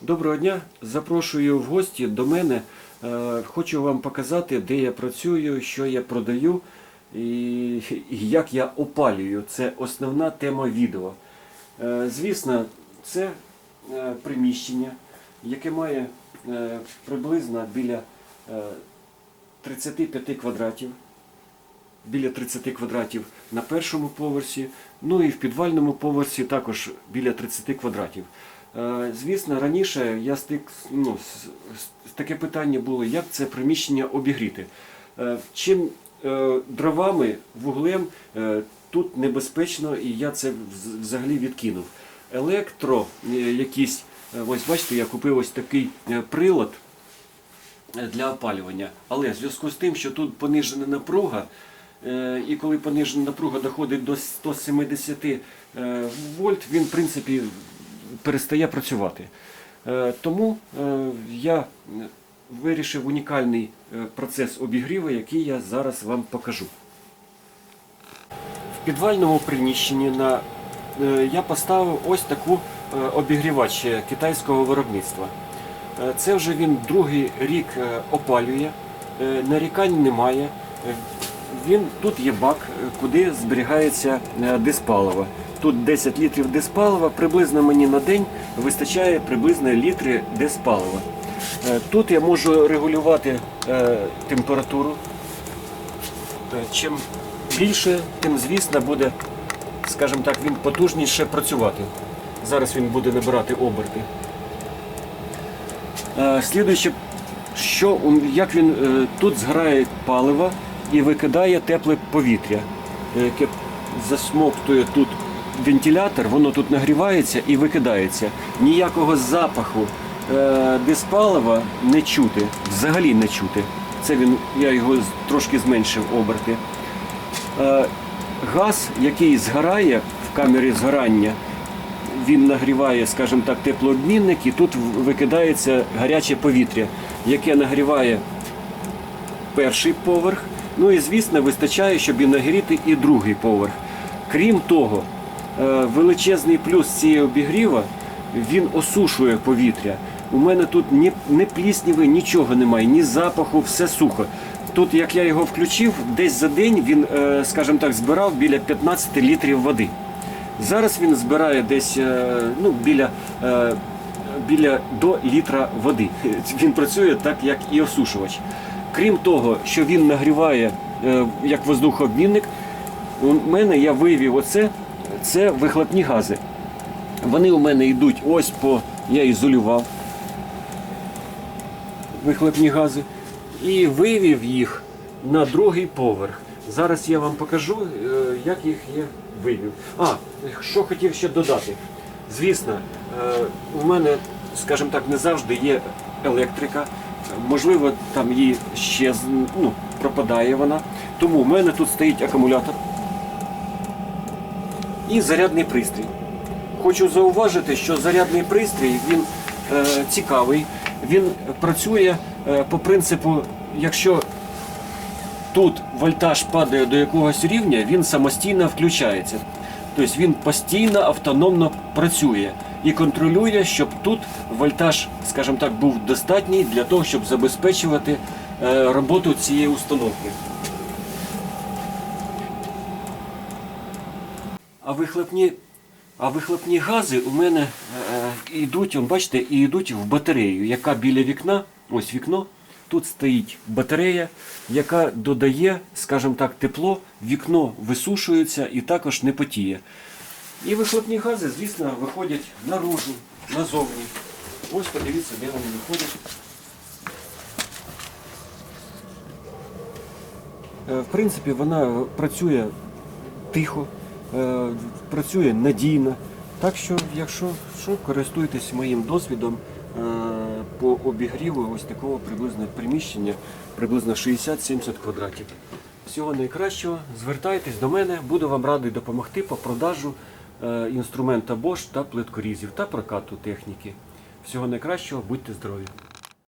Доброго дня. Запрошую в гості до мене. Е, Хочу вам показати, де я працюю, що я продаю і як я опалюю. Це основна тема відео. Е, Звісно, це е, приміщення, яке має приблизно біля е, 35 квадратів. Біля 30 квадратів на першому поверсі, ну і в підвальному поверсі також біля 30 квадратів. Е, Звісно, раніше я стик, ну, таке питання було, як це приміщення обігріти. Е, Чим е, дровами, вуглем тут небезпечно, і я це взагалі відкинув. Електро якісь, ось бачите, я купив ось такий прилад для опалювання. Але в зв'язку з тим, що тут понижена напруга, і коли понижена напруга доходить до 170 е, вольт, він в принципі перестає працювати. Е, Тому е, я вирішив унікальний е, процес обігріву, який я зараз вам покажу. В підвальному приміщенні на, я поставив ось таку обігрівач китайського виробництва. Це вже він другий рік опалює, нарікань немає. Він, тут є бак, куди зберігається диспаливо. Тут 10 літрів диспалива, приблизно мені на день вистачає приблизно літри диспалива. Е, Тут я можу регулювати е, температуру. Е, Чим більше, тим звісно буде, скажімо так, він потужніше працювати. Зараз він буде набирати оберти. Слідуюче, що, як він тут зграє паливо і викидає тепле повітря, яке засмоктує тут вентилятор, воно тут нагрівається і викидається. Ніякого запаху е, диспалива не чути, взагалі не чути. Це він, я його трошки зменшив оберти. Е, Газ, який згорає в камері згорання, він нагріває, скажімо так, теплообмінник, і тут викидається гаряче повітря, яке нагріває перший поверх. Ну і звісно, вистачає, щоб і нагріти і другий поверх. Крім того, величезний плюс цієї обігріва він осушує повітря. У мене тут ні, ні плісніви, нічого немає, ні запаху, все сухо. Тут, як я його включив, десь за день він, е, скажімо так, збирав біля 15 літрів води. Зараз він збирає десь е, ну, біля, е, біля до літра води. Він працює так, як і осушувач. Крім того, що він нагріває е, як воздухообмінник, у мене я виявив оце, це вихлопні гази. Вони у мене йдуть ось по, я ізолював вихлопні гази і вивів їх на другий поверх. Зараз я вам покажу, е, як їх я вивів. А, що хотів ще додати. Звісно, е, у мене, скажімо так, не завжди є електрика. Можливо, там її ще ну, пропадає вона. Тому в мене тут стоїть акумулятор і зарядний пристрій. Хочу зауважити, що зарядний пристрій він е, цікавий. Він працює е, по принципу, якщо тут вольтаж падає до якогось рівня, він самостійно включається. Тобто він постійно автономно працює і контролює, щоб тут вольтаж, скажімо так, був достатній для того, щоб забезпечувати е, роботу цієї установки. А вихлопні, а вихлопні гази у мене е, йдуть, он, бачите, і йдуть в батарею, яка біля вікна, ось вікно, тут стоїть батарея, яка додає, скажімо так, тепло, вікно висушується і також не потіє. І вихлопні гази, звісно, виходять наружу, назовні. Ось подивіться, де вони виходять. Е, В принципі, вона працює тихо, е, працює надійно. Так що, якщо що, користуйтесь моїм досвідом е, по обігріву ось такого приблизно приміщення, приблизно 60-70 квадратів. Всього найкращого, звертайтесь до мене, буду вам радий допомогти по продажу е, інструмента Bosch та плиткорізів та прокату техніки. Всього найкращого, будьте здорові!